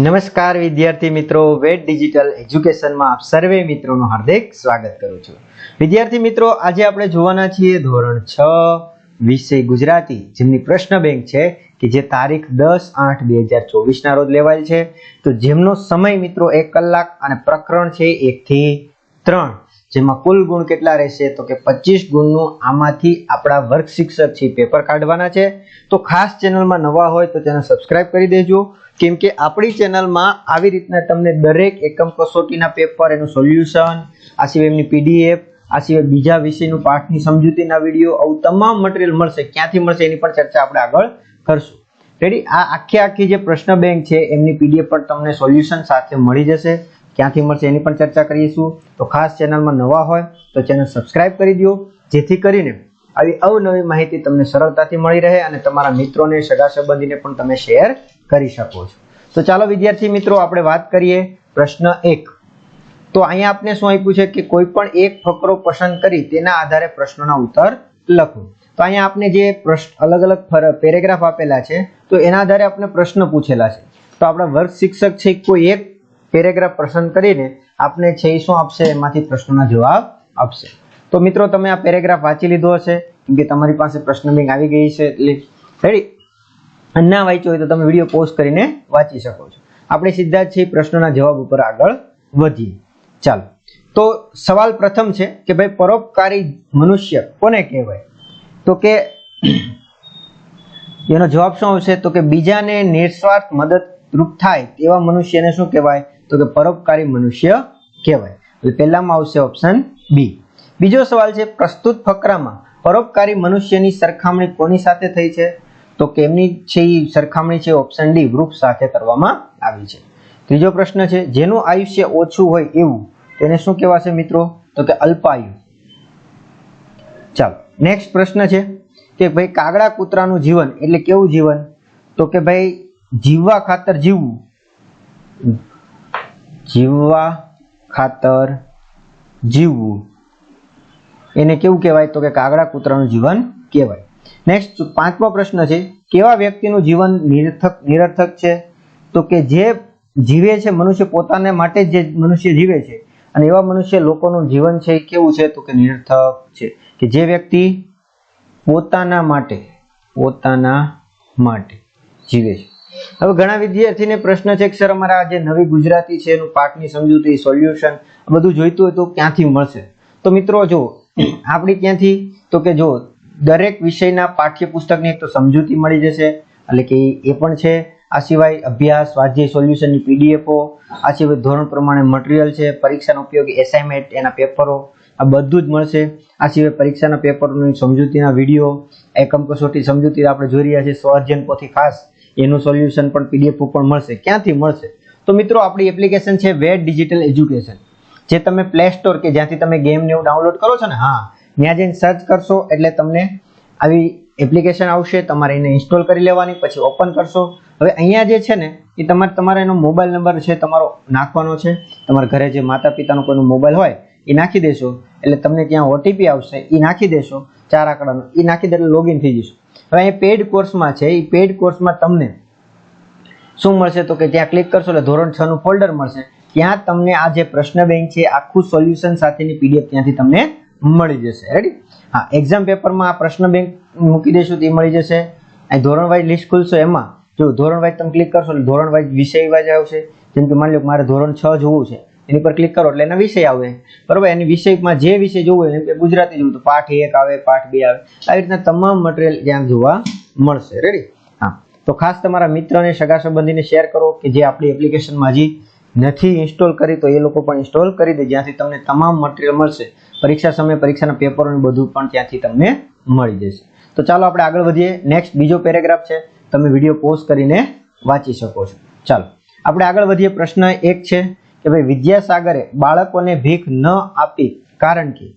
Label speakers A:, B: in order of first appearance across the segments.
A: નમસ્કાર વિદ્યાર્થી મિત્રો વેટ ડિજિટલ એજ્યુકેશનમાં આપ સર્વે મિત્રોનું હાર્દિક સ્વાગત કરું છું. વિદ્યાર્થી મિત્રો, આજે આપણે જોવાના છીએ ધોરણ છ, વિષય ગુજરાતી, જેમની પ્રશ્ન બેંક છે કે જે તારીખ દસ આઠ બે હજાર ચોવીસના રોજ લેવાયેલ છે. તો જેમનો સમય મિત્રો, એક કલાક અને પ્રકરણ છે એકથી ત્રણ. જેમાં કુલ ગુણ કેટલા રહેશે? તો કે પચીસ ગુણનું આમાંથી આપણા વર્ગ શિક્ષક છે પેપર કાઢવાના છે. તો ખાસ ચેનલમાં નવા હોય તો ચેનલ સબસ્ક્રાઇબ કરી દેજો. કેમ કે આપણી ચેનલમાં આવી રીતના તમને દરેક એકમ કસોટીના પેપર એનું સોલ્યુશન આ સિવાય એમની પીડીએફ આ સિવાય બીજા વિષયનું પાઠની સમજૂતીના વીડિયો આવું તમામ મટીરિયલ મળશે. ક્યાંથી મળશે એની પણ ચર્ચા આપણે આગળ કરશું. રેડી આ આખી આખી જે પ્રશ્ન બેંક છે, એમની પીડીએફ પણ તમને સોલ્યુશન સાથે મળી જશે. ક્યાંથી મળશે એની પણ ચર્ચા કરીશું. તો ખાસ ચેનલમાં નવા હોય તો ચેનલ સબસ્ક્રાઇબ કરી દો. જેથી કરીને આવી અવનવી માહિતી તમને સરળતાથી મળી રહે અને તમારા મિત્રોને સગા સંબંધીને પણ તમે શેર કરી શકો છો. તો ચાલો વિદ્યાર્થી મિત્રો, આપણે વાત કરીએ પ્રશ્ન એક. તો અહીંયા આપને શું આપ્યું છે કે કોઈ પણ એક ફકરો પસંદ કરી તેના આધારે પ્રશ્નોના ઉત્તર લખો. તો અહીંયા આપને જે પ્રશ્ન અલગ અલગ પેરેગ્રાફ આપેલા છે, તો એના આધારે આપણે પ્રશ્ન પૂછેલા છે. તો આપણા વર્ગ શિક્ષક છે કોઈ એક પેરેગ્રાફ પસંદ કરીને આપને છે શું આપશે? એમાંથી પ્રશ્નોના જવાબ આપશે. તો મિત્રો, તમે આ પેરેગ્રાફ વાંચી લીધો હશે કે તમારી પાસે પ્રશ્ન બેંક આવી ગઈ છે, એટલે રેડી ના વાંચ્યો હોય તો તમે વીડિયો પોઝ કરીને વાંચી શકો છો. આપણે સીધા જ છે પ્રશ્નોના જવાબ ઉપર આગળ વધીએ. ચાલો. તો સવાલ પ્રથમ છે કે ભાઈ, પરોપકારી મનુષ્ય કોને કહેવાય? તો કે એનો જવાબ શું આવશે? તો કે બીજાને નિસ્વાર્થ મદદરૂપ થાય તેવા મનુષ્યને શું કહેવાય? તો કે પરોપકારી મનુષ્ય કહેવાય. એટલે પહેલામાં આવશે ઓપ્શન બી બીજો સવાલ છે, પ્રસ્તુત ફકરામાં પરોપકારી મનુષ્યની સરખામણી કોની સાથે થઈ છે? તો કે એમની છે એ સરખામણી છે ઓપ્શન ડી વૃક્ષ સાથે કરવામાં આવી છે. ત્રીજો પ્રશ્ન છે, જેનું આયુષ્ય ઓછું હોય એવું, તેને શું કહેવાશે મિત્રો? તો કે અલ્પાયુ. ચાલો નેક્સ્ટ પ્રશ્ન છે કે ભાઈ કાગડા કૂતરાનું જીવન એટલે કેવું જીવન? તો કે ભાઈ જીવવા ખાતર જીવવું. જીવવા ખાતર જીવવું. એને કેવું કહેવાય? તો કે કાગડા કૂતરાનું જીવન કહેવાય. નેક્સ્ટ પાંચમો પ્રશ્ન છે, કેવા વ્યક્તિનું જીવન નિરર્થક નિરર્થક છે? તો કે જે જીવે છે મનુષ્ય પોતાને માટે જે મનુષ્ય જીવે છે. અને એવા મનુષ્ય લોકોનું જીવન છે એ કેવું છે? તો કે નિરર્થક છે. કે જે વ્યક્તિ પોતાના માટે પોતાના માટે જીવે છે. હવે ઘણા વિદ્યાર્થીને પ્રશ્ન છે કે, સર, અમારા જે નવી ગુજરાતી છે, એનું પાઠની સમજૂતી સોલ્યુશન બધું જોઈતું હોય તો ક્યાંથી મળશે? તો મિત્રો, જો આપણી ક્યાંથી તો કે જો દરેક વિષયના પાઠ્યપુસ્તકની એક તો સમજૂતી મળી જશે, એટલે કે એ પણ છે. આ સિવાય અભ્યાસ, સ્વાધ્યાય સોલ્યુશનની પીડીએફઓ આ સિવાય ધોરણ પ્રમાણે મટીરિયલ છે, પરીક્ષાનો ઉપયોગ, એસાઇનમેન્ટ, એના પેપરો, આ બધું જ મળશે. આ સિવાય પરીક્ષાના પેપરોની સમજૂતીના વીડિયો, એકમ કસોટી સમજૂતી આપણે જોઈ રહ્યા છીએ, સ્વઅધ્યયન પોથી ખાસ એનું સોલ્યુશન પણ પીડીએફ પણ મળશે, ક્યાંથી મળશે? તો મિત્રો, આપણી એપ્લિકેશન છે વેટ ડિજિટલ એજ્યુકેશન. જે તમે પ્લે સ્ટોર કે જ્યાંથી તમે ગેમ ને એવું ડાઉનલોડ કરો છો ને, હા, ત્યાં જઈને સર્ચ કરશો એટલે તમને આવી એપ્લિકેશન આવશે, તમારે એને ઇન્સ્ટોલ કરી લેવાની, પછી ઓપન કરશો. હવે અહીંયા જે છે ને, એ તમારે તમારે એનો મોબાઈલ નંબર છે, તમારો નાખવાનો છે. તમારા ઘરે જે માતા પિતાનો કોઈનો મોબાઈલ હોય, એ નાખી દેશો. એટલે તમને ત્યાં ઓટીપી આવશે, એ નાખી દેશો. ચાર આંકડાનો, એ નાખી દે એટલે લોગિન થઈ જશો. હવે અહીં પેડ કોર્સમાં છે, એ પેડ કોર્સમાં તમને શું મળશે તો કે ત્યાં ક્લિક કરશો એટલે ધોરણ છ નું ફોલ્ડર મળશે. ત્યાં તમને આ જે પ્રશ્ન બેંક છે આખું સોલ્યુશન સાથેની પીડીએફ ત્યાંથી તમને મળી જશે. રેડી હા એક્ઝામ પેપરમાં આ પ્રશ્ન બેંક મૂકી દઈશું તે મળી જશે. અહીં ધોરણ વાઇઝ લિસ્ટ ખુલશો એમાં. જો ધોરણ વાઇઝ તમે ક્લિક કરશો એટલે ધોરણ વાઇઝ વિષય વાઇઝ આવશે. જેમ કે માની લો મારે ધોરણ છ જોવું છે. એની પર ક્લિક કરો એટલે એના વિષય આવે. બરોબર? એની વિષયમાં જે વિષય જોવું હોય એમ ગુજરાતી જોવું તો પાઠ એક આવે, પાઠ બે આવે. આવી રીતના તમામ મટીરિયલ ત્યાં જોવા મળશે. રેડી હા. તો ખાસ તમારા મિત્ર અને સગા સંબંધીને શેર કરો કે જે આપણી એપ્લિકેશનમાં હજી નથી ઇન્સ્ટોલ કરી, તો એ લોકો પણ ઇન્સ્ટોલ કરી દે. જ્યાંથી તમને તમામ મટીરિયલ મળશે. પરીક્ષા સમયે પરીક્ષાના પેપરોને બધું પણ ત્યાંથી તમને મળી જશે. તો ચાલો આપણે આગળ વધીએ. નેક્સ્ટ બીજો પેરેગ્રાફ છે. તમે વીડિયો પોઝ કરીને વાંચી શકો છો. ચાલો. આપણે આગળ વધીએ. પ્રશ્ન એક છે. કે ભાઈ વિદ્યાસાગરે બાળકોને ભીખ ન આપી કારણ કે?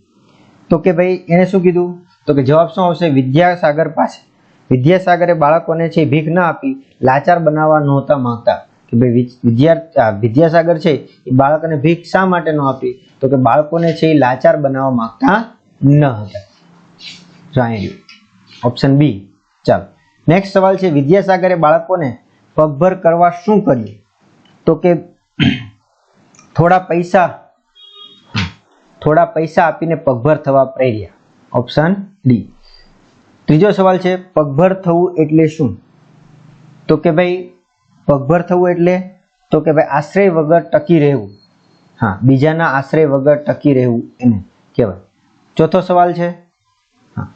A: તો કે ભાઈ એને શું કીધું? તો કે જવાબ શું આવશે? વિદ્યાસાગર પાસે. વિદ્યાસાગરે બાળકોને છે ભીખ ન આપી, લાચાર બનાવવા નહોતા માંગતા. કે ભાઈ વિદ્યાર્થી વિદ્યાસાગર છે એ બાળકોને ભીખ શા માટે ન આપી? તો કે બાળકોને છે એ લાચાર બનાવવા માંગતા ન હતા. જાણી ઓપ્શન બી. ચાલો. નેક્સ્ટ સવાલ છે, વિદ્યાસાગરે બાળકોને પગભર કરવા શું કર્યું? તો કે થોડા પૈસા થોડા પૈસા આપીને પગભર થવા પ્રેર્યા. ઓપ્શન ડી ત્રીજો સવાલ છે, પગભર થવું એટલે શું? તો કે ભાઈ, પગભર થવું એટલે? તો કે ભાઈ, આશ્રય વગર ટકી રહેવું. હા, બીજાના આશ્રય વગર ટકી રહેવું એને કહેવાય. ચોથો સવાલ છે, હા.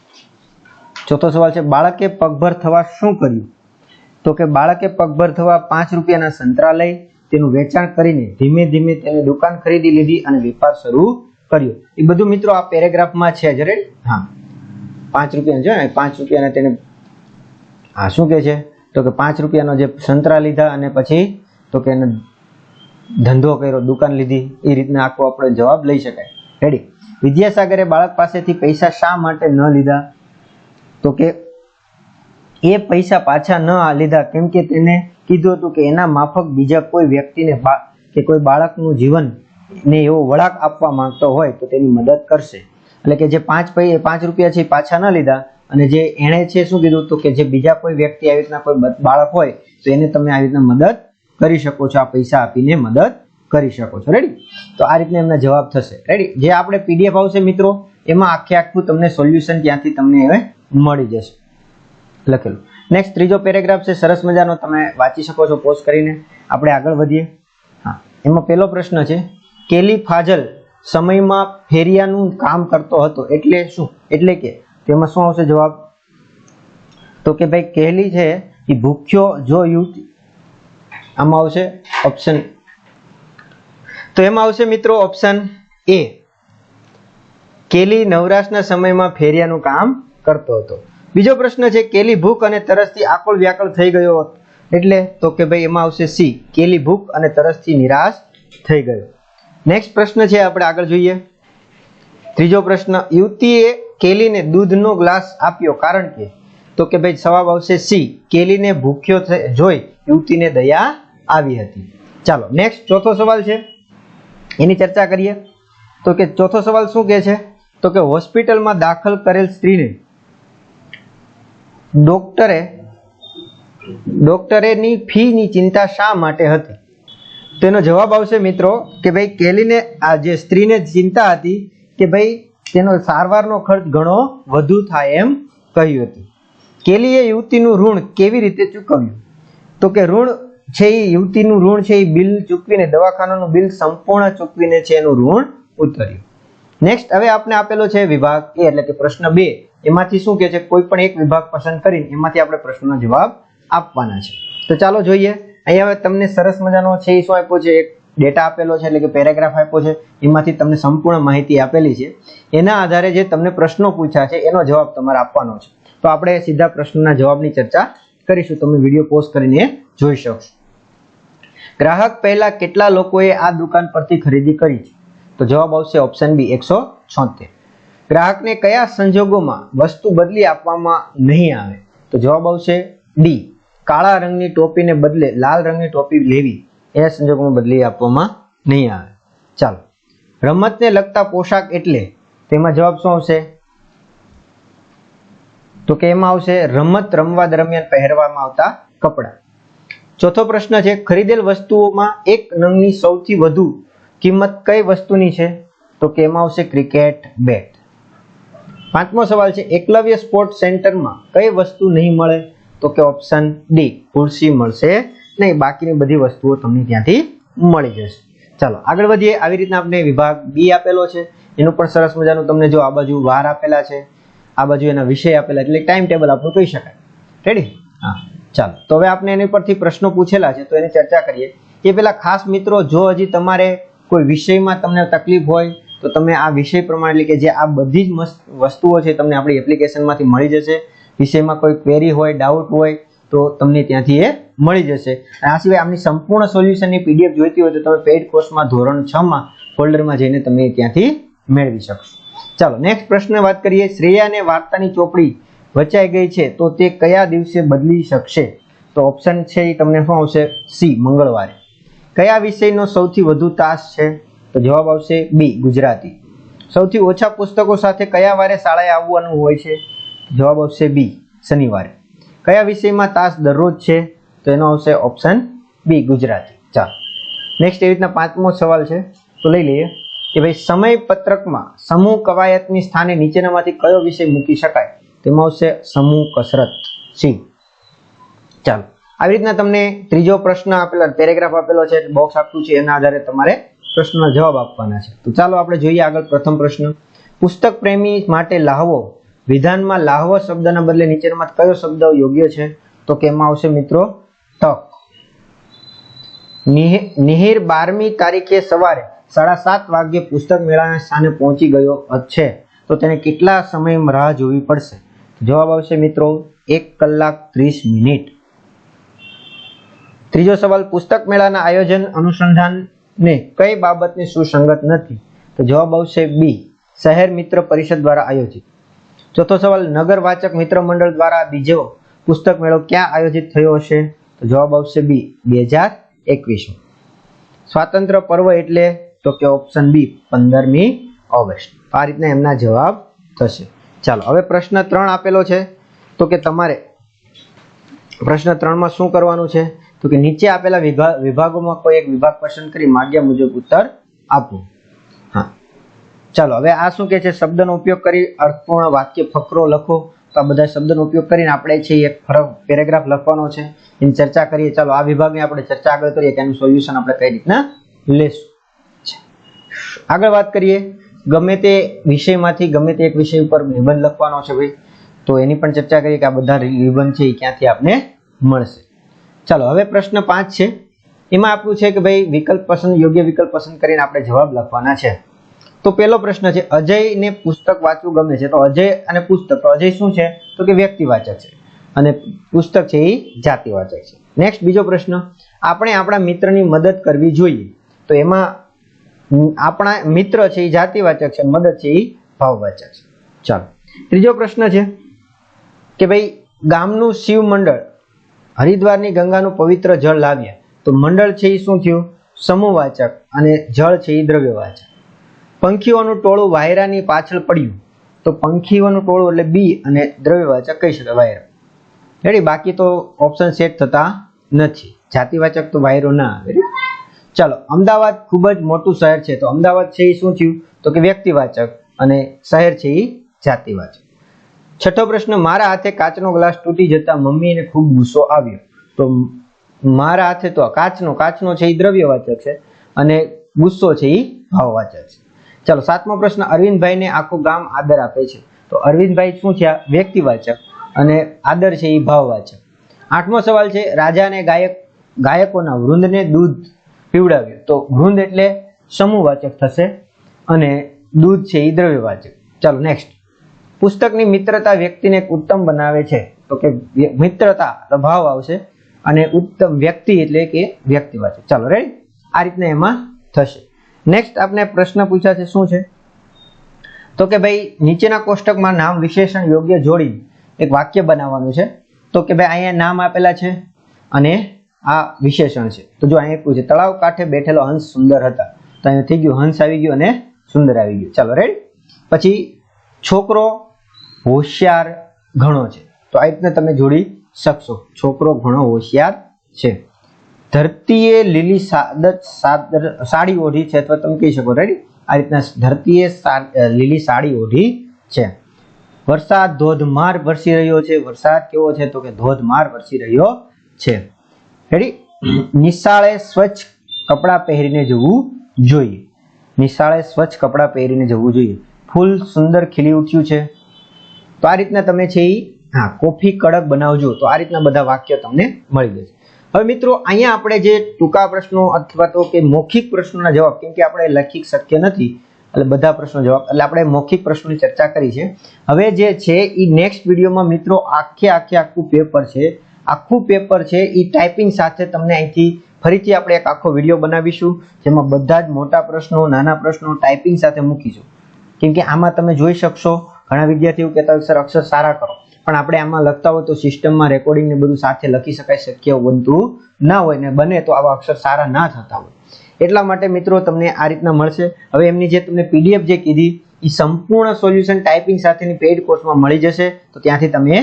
A: ચોથો સવાલ છે, બાળકે પગભર થવા શું કર્યું? તો કે બાળકે પગભર થવા પાંચ રૂપિયાના સંતરા લઈ તેનું વેચાણ કરીને ધીમે ધીમે તેને દુકાન ખરીદી લીધી અને વેપાર શરૂ કર્યો. એ બધું મિત્રો આ પેરેગ્રાફમાં છે જરે હા. પાંચ રૂપિયા છે ને? પાંચ રૂપિયાના તેને હા, શું કહે છે? તો કે પાંચ રૂપિયાનો જે સંતરા લીધા અને પછી તો કે એને ધંધો કર્યો, દુકાન લીધી, એ રીતના આખો આપણે જવાબ લઈ શકાય. રેડી વિદ્યાસાગરે બાળક પાસેથી પૈસા શા માટે ન લીધા? તો કે એ પૈસા પાછા ન લીધા, કેમ કે તેને કીધું હતું કે એના માફક બીજા કોઈ વ્યક્તિને કે કોઈ બાળકનું જીવન ને એવો વળાંક આપવા માંગતો હોય તો તેની મદદ કરશે. એટલે કે જે પાંચ પાંચ રૂપિયા છે પાછા ન લીધા અને જે એણે છે શું કીધું હતું કે જે બીજા કોઈ વ્યક્તિ આવી રીતના કોઈ બાળક હોય તો એને તમે આવી રીતના મદદ કરી શકો છો, આ પૈસા આપીને મદદ કરી શકો છો. રેડી તો આ રીતના એમના જવાબ થશે. રેડી જે આપણે પીડીએફ આવશે મિત્રો, એમાં આખે આખું તમને સોલ્યુશન ત્યાંથી તમને હવે મળી જશે. લખેલું. નેક્સ્ટ ત્રીજો પેરેગ્રાફ છે, સરસ મજાનો તમે વાંચી શકો છો પોઝ કરીને. આપણે આગળ વધીએ. હા, એમાં પહેલો પ્રશ્ન છે, કેલી ફાજલ સમયમાં ફેરિયાનું કામ કરતો હતો, એટલે શું? એટલે કે, તેમાં શું આવશે જવાબ? તો કે ભાઈ, કેલી છે એ ભૂખ્યો જો યુવતી આમાં આવશે ઓપ્શન તો એમાં આવશે મિત્રો ઓપ્શન એ કેલી નવરાશના સમયમાં ફેરિયાનું કામ કરતો હતો. બીજો પ્રશ્ન છે, કેલી ભૂખ અને તરસથી આકળ વ્યાકળ થઈ ગયો. એટલે તો કે ભાઈ એમાં આવશે સી, કેલી ભૂખ અને તરસથી નિરાશ થઈ ગયો. નેક્સ્ટ પ્રશ્ન છે, આપણે આગળ જોઈએ. ત્રીજો પ્રશ્ન, યુવતીએ કેલીને દૂધનો ગ્લાસ આપ્યો, કારણ કે? તો કે ભાઈ જવાબ આવશે સી, કેલીને ભૂખ્યો જોઈ યુવતીને દયા આવી હતી. ચાલો નેક્સ્ટ ચોથો સવાલ છે. એની ચર્ચા કરીએ. તો કે ચોથો સવાલ શું કહે છે? તો કે હોસ્પિટલમાં દાખલ કરેલ સ્ત્રીને ડોક્ટરે ડોક્ટરેની ફીની ચિંતા શા માટે હતી? તેનો જવાબ આવશે મિત્રો કે ભાઈ કેલીને આ જે સ્ત્રીને ચિંતા હતી કે ભાઈ તેનો સારવારનો ખર્ચ ઘણો વધુ થાય એમ કહ્યું હતું. કેલીએ યુવતીનું ઋણ કેવી રીતે ચૂકવ્યું? તો કે ઋણ છે એ યુવતીનું ઋણ છે એ બિલ ચૂકવીને, દવાખાનાનું બિલ સંપૂર્ણ ચૂકવીને છે એનું ઋણ ઉતર્યું. નેક્સ્ટ હવે આપણે આપેલો છે વિભાગ એ, એટલે કે પ્રશ્ન બે. એમાંથી શું કે છે? કોઈ પણ એક વિભાગ પસંદ કરીને એમાંથી આપણે પ્રશ્નનો જવાબ આપવાના છે. તો ચાલો જોઈએ. અહીંયા હવે તમને સરસ મજાનો છે એ શું આપ્યો છે? એક ડેટા આપેલો છે, એટલે કે પેરેગ્રાફ આપ્યો છે. એમાંથી તમને સંપૂર્ણ માહિતી આપેલી છે. એના આધારે જે તમને પ્રશ્નો પૂછ્યા છે, એનો જવાબ તમારે આપવાનો છે. તો આપણે સીધા પ્રશ્નના જવાબની ચર્ચા કરીશું. તમે વીડિયો પોસ્ટ કરીને જોઈ શકશો. ગ્રાહક પહેલા કેટલા લોકોએ આ દુકાન પરથી ખરીદી કરી છે? તો જવાબ આવશે ઓપ્શન બી એકસો છોતેર. ગ્રાહકને કયા સંજોગોમાં વસ્તુ બદલી આપવામાં નહીં આવે? તો જવાબ આવશે ડી કાળા રંગની ટોપીને બદલે લાલ રંગની ટોપી લેવી. એ સંજોગોમાં બદલી આપવામાં નહીં આવે. ચાલો. રમતને લગતા પોશાક એટલે તેમાં જવાબ શું આવશે? તો કે એમાં આવશે રમત રમવા દરમિયાન પહેરવામાં આવતા કપડાં. ચોથો પ્રશ્ન છે, ખરીદેલ વસ્તુઓમાં એક નંગની સૌથી વધુ કિંમત કઈ વસ્તુની છે? તો કે એમાં આવશે ક્રિકેટ બેટ. પાંચમો સવાલ છે, એકલવ્ય સ્પોર્ટ સેન્ટરમાં કઈ વસ્તુ નહીં મળે? તો કે ઓપ્શન ડી ખુરશી મળશે નહીં. બાકીની બધી વસ્તુઓ તમને ત્યાંથી મળી જશે. ચાલો, આગળ વધીએ. આવી રીતના આપણે વિભાગ બી આપેલો છે. એનું પણ સરસ મજાનું તમને જો આ બાજુ વાર આપેલા છે, આ બાજુ એના વિષય આપેલા એટલે ટાઈમ ટેબલ આપણું કહી શકાય. રેડી હા. ચાલો, તો હવે આપણે એની પરથી પ્રશ્નો પૂછેલા છે, તો એની ચર્ચા કરીએ. એ પેલા ખાસ મિત્રો, જો હજી તમારે કોઈ વિષયમાં તમને તકલીફ હોય, તો તમે આ વિષય પ્રમાણે, એટલે કે જે આ બધી જ મસ્ત વસ્તુઓ છે, તમને આપણી એપ્લિકેશનમાંથી મળી જશે. વિષયમાં કોઈ ક્વેરી હોય ડાઉટ હોય, તો તમને ત્યાંથી એ મળી જશે. આ સિવાય આમની સંપૂર્ણ સોલ્યુશનની પીડીએફ જોઈતી હોય, તો તમે પેઇડ કોર્સમાં ધોરણ છ માં ફોલ્ડરમાં જઈને તમે ત્યાંથી મેળવી શકશો. ચાલો નેક્સ્ટ પ્રશ્ન વાત કરીએ. શ્રેયાને વાર્તાની ચોપડી વચાઈ ગઈ છે, તો તે કયા દિવસે બદલી શકશે? તો ઓપ્શન છે એ તમને શું આવશે? સી, મંગળવારે. કયા વિષયનો સૌથી વધુ તાસ છે? તો જવાબ આવશે બી ગુજરાતી. સૌથી ઓછા પુસ્તકો સાથે કયા વારે શાળાએ આવવાનું હોય છે? જવાબ આવશે બી શનિવારે. કયા વિષયમાં તાસ દરરોજ છે? તો એનો આવશે ઓપ્શન બી ગુજરાતી. ચાલો. નેક્સ્ટ એવી રીતના પાંચમો સવાલ છે. તો લઈ લઈએ કે ભાઈ સમય પત્રકમાં સમૂહ કવાયતની સ્થાને નીચેનામાંથી કયો વિષય મૂકી શકાય? તેમાં આવશે સમૂહ કસરત. સી ચાલો. આવી રીતના તમને ત્રીજો પ્રશ્ન આપેલો પેરેગ્રાફ આપેલો છે બોક્સ આપ્યું છે, એના આધારે તમારે પ્રશ્નનો જવાબ આપવાના છે. તો ચાલો આપણે જોઈએ આગળ પ્રથમ પ્રશ્ન. પુસ્તક પ્રેમી માટે લાહવો, વિધાનમાં લાહવો શબ્દના બદલે નીચેનામાં કયો શબ્દ યોગ્ય છે? તો કે એમાં આવશે મિત્રો, તક. નિહિ- નિહિર બારમી તારીખે સવારે સાડા સાત વાગ્યે પુસ્તક મેળાના સ્થાને પહોંચી ગયો છે. તો તેને કેટલા સમય રાહ જોવી પડશે? જવાબ આવશે મિત્રો, એક કલાક ત્રીસ મિનિટ. ત્રીજો સવાલ, પુસ્તક મેળાના આયોજન અનુસંધાનને કઈ બાબતની સુસંગત નથી? તો જવાબ આવશે બી શહેર મિત્ર પરિષદ દ્વારા આયોજિત. ચોથો સવાલ, નગર વાચક મિત્ર મંડળ દ્વારા બીજો પુસ્તક મેળો ક્યાં આયોજિત થયો હશે? તો જવાબ આવશે બી બે હજાર એકવીસ સ્વાતંત્ર પર્વ એટલે તો કે ઓપ્શન બી પંદરમી ઓગસ્ટ. આ રીતના એમના જવાબ થશે. ચાલો, હવે પ્રશ્ન ત્રણ આપેલો છે. તો કે તમારે પ્રશ્ન ત્રણમાં શું કરવાનું છે? તો કે નીચે આપેલા વિભાગ વિભાગોમાં કોઈ એક વિભાગ પસંદ કરી માગ્યા મુજબ ઉત્તર આપો. હા. ચાલો, હવે આ શું કે છે? શબ્દનો ઉપયોગ કરી અર્થપૂર્ણ વાક્ય ફકરો લખો. તો આ બધા શબ્દનો ઉપયોગ કરીને આપણે છે એક ફરક, પેરેગ્રાફ લખવાનો છે. એની ચર્ચા કરીએ. ચાલો, આ વિભાગની આપણે ચર્ચા આગળ કરીએ એનું સોલ્યુશન આપણે કઈ રીતના લેશું? આગળ વાત કરીએ. ગમે તે વિષયમાંથી ગમે તે એક વિષય ઉપર નિબંધ લખવાનો છે ભાઈ, તો એની પણ ચર્ચા કરીએ કે આ બધા નિબંધ છે એ ક્યાંથી આપને મળશે? ચાલો, હવે પ્રશ્ન પાંચ છે. એમાં આપણું છે કે ભાઈ વિકલ્પ પસંદ, યોગ્ય વિકલ્પ પસંદ કરીને આપણે જવાબ લખવાના છે. તો પહેલો પ્રશ્ન છે, અજયને પુસ્તક વાંચવું ગમે છે? તો અજય અને પુસ્તક, તો અજય શું છે? તો કે વ્યક્તિવાચક છે. અને પુસ્તક છે એ જાતિવાચક છે. નેક્સ્ટ બીજો પ્રશ્ન, આપણે આપણા મિત્રની મદદ કરવી જોઈએ. તો એમાં આપણા મિત્ર છે એ જાતિવાચક છે, મદદ છે એ ભાવવાચક છે. ચાલો, ત્રીજો પ્રશ્ન છે કે ભાઈ ગામનું શિવ મંડળ હરિદ્વારની ગંગાનું પવિત્ર જળ લાવ્યા. તો મંડળ છે એ શું થયું? સમૂહવાચક અને જળ છે એ દ્રવ્યવાચક. પંખીઓનું ટોળું વાયરાની પાછળ પડ્યું. તો પંખીઓનું ટોળું એટલે બી અને દ્રવ્યવાચક કહી શકાય, વાયરા. રેડી બાકી તો ઓપ્શન સેટ થતા નથી. જાતિવાચક તો વાયરો ના આવે. ચાલો, અમદાવાદ ખૂબ જ મોટું શહેર છે. તો અમદાવાદ છે એ શું થયું? તો કે વ્યક્તિવાચક અને શહેર છે એ જાતિવાચક. છઠ્ઠો પ્રશ્ન, મારા હાથે કાચનો ગ્લાસ તૂટી જતા મમ્મીને ખૂબ ગુસ્સો આવ્યો. તો મારા હાથે તો કાચનો કાચનો છે એ દ્રવ્યવાચક છે અને ગુસ્સો છે એ ભાવવાચક છે. ચાલો, સાતમો પ્રશ્ન, અરવિંદભાઈને આખું ગામ આદર આપે છે. તો અરવિંદભાઈ શું થયા વ્યક્તિવાચક અને આદર છે એ ભાવવાચક. આઠમો સવાલ છે, રાજાને ગાયક, ગાયકોના વૃંદને દૂધ પીવડાવ્યું. તો વૃંદ એટલે સમૂહવાચક થશે અને દૂધ છે એ દ્રવ્યવાચક. ચાલો નેક્સ્ટ પુસ્તકની મિત્રતા વ્યક્તિને એક ઉત્તમ બનાવે છે. તો કે મિત્રતા પ્રભાવ આવશે. અને ઉત્તમ વ્યક્તિ એટલે કે વ્યક્તિવાચક ચાલો રેડી આ રીતના એમાં થશે. નેક્સ્ટ આપણે પ્રશ્ન પૂછ્યા છે, શું છે? તો કે ભાઈ, નીચેના કોષ્ટકમાં નામ વિશેષણ યોગ્ય જોડી એક વાક્ય બનાવવાનું છે. તો કે ભાઈ, અહીંયા નામ આપેલા છે અને આ વિશેષણ છે. તો જો અહીંયા પૂછે તળાવ કાંઠે બેઠેલો હંસ સુંદર હતા. તો અહીંયા થઈ ગયું, હંસ આવી ગયું અને સુંદર આવી ગયું. ચાલો રેડી પછી છોકરો હોશિયાર ઘણો છે. તો આ રીતના તમે જોડી શકશો. છોકરો ઘણો હોશિયાર છે. ધરતીએ લીલી સાદર સાડી ઓઢી છે અથવા તમે કહી શકો રેડી આ રીતના ધરતીએ લીલી સાડી ઓઢી છે. વરસાદ ધોધમાર વરસી રહ્યો છે. વરસાદ કેવો છે? તો કે ધોધમાર વરસી રહ્યો છે. રેડી નિશાળે સ્વચ્છ કપડાં પહેરીને જવું જોઈએ. નિશાળે સ્વચ્છ કપડાં પહેરીને જવું જોઈએ. ફૂલ સુંદર ખીલી ઉઠ્યું છે. તો આ રીતના તમે છે એ હા, કોફી કડક બનાવજો. તો આ રીતના બધા વાક્ય તમને મળી જશે. હવે મિત્રો, અહીંયા આપણે જે ટૂંકા પ્રશ્નો અથવા તો કે મૌખિક પ્રશ્નોના જવાબ, કેમ કે આપણે લખી શક્ય નથી, એટલે બધા પ્રશ્નો જવાબ, એટલે આપણે મૌખિક પ્રશ્નોની ચર્ચા કરી છે. હવે જે છે એ નેક્સ્ટ વિડીયોમાં મિત્રો આખે આખે આખું પેપર છે. આખું પેપર છે એ ટાઈપિંગ સાથે તમને અહીંથી ફરીથી આપણે એક આખો વીડિયો બનાવીશું, જેમાં બધા જ મોટા પ્રશ્નો, નાના પ્રશ્નો ટાઈપિંગ સાથે મૂકીશું. કેમ કે આમાં તમે જોઈ શકશો ઘણા વિદ્યાર્થીઓ કહેતા હોય, સર, અક્ષર સારા કરો. પણ આપણે આમાં લખતા હોય તો સિસ્ટમમાં રેકોર્ડિંગ ને બધું સાથે લખી શકાય, શક્ય બનતું ના હોય ને બને તો આવા અક્ષર સારા ના થતા હોય. એટલા માટે મિત્રો તમને આ રીતના મળશે. હવે એમની જે તમને પીડીએફ જે કીધી એ સંપૂર્ણ સોલ્યુશન ટાઈપિંગ સાથેની પેઇડ કોર્સમાં મળી જશે. તો ત્યાંથી તમે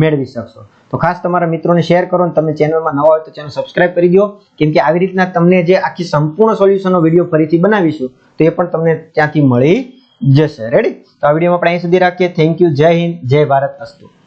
A: મેળવી શકશો. તો ખાસ તમારા મિત્રોને શેર કરો અને તમે ચેનલમાં નવા હોય તો ચેનલ સબસ્ક્રાઇબ કરી દો. કેમ કે આવી રીતના તમને જે આખી સંપૂર્ણ સોલ્યુશનનો વીડિયો ફરીથી બનાવીશું, તો એ પણ તમને ત્યાંથી મળી જશે રેડી તો આ વિડીયોમાં આપણે અહીં સુધી રાખીએ. થેન્ક યુ જય હિન્દ. જય ભારત અસ્તુ.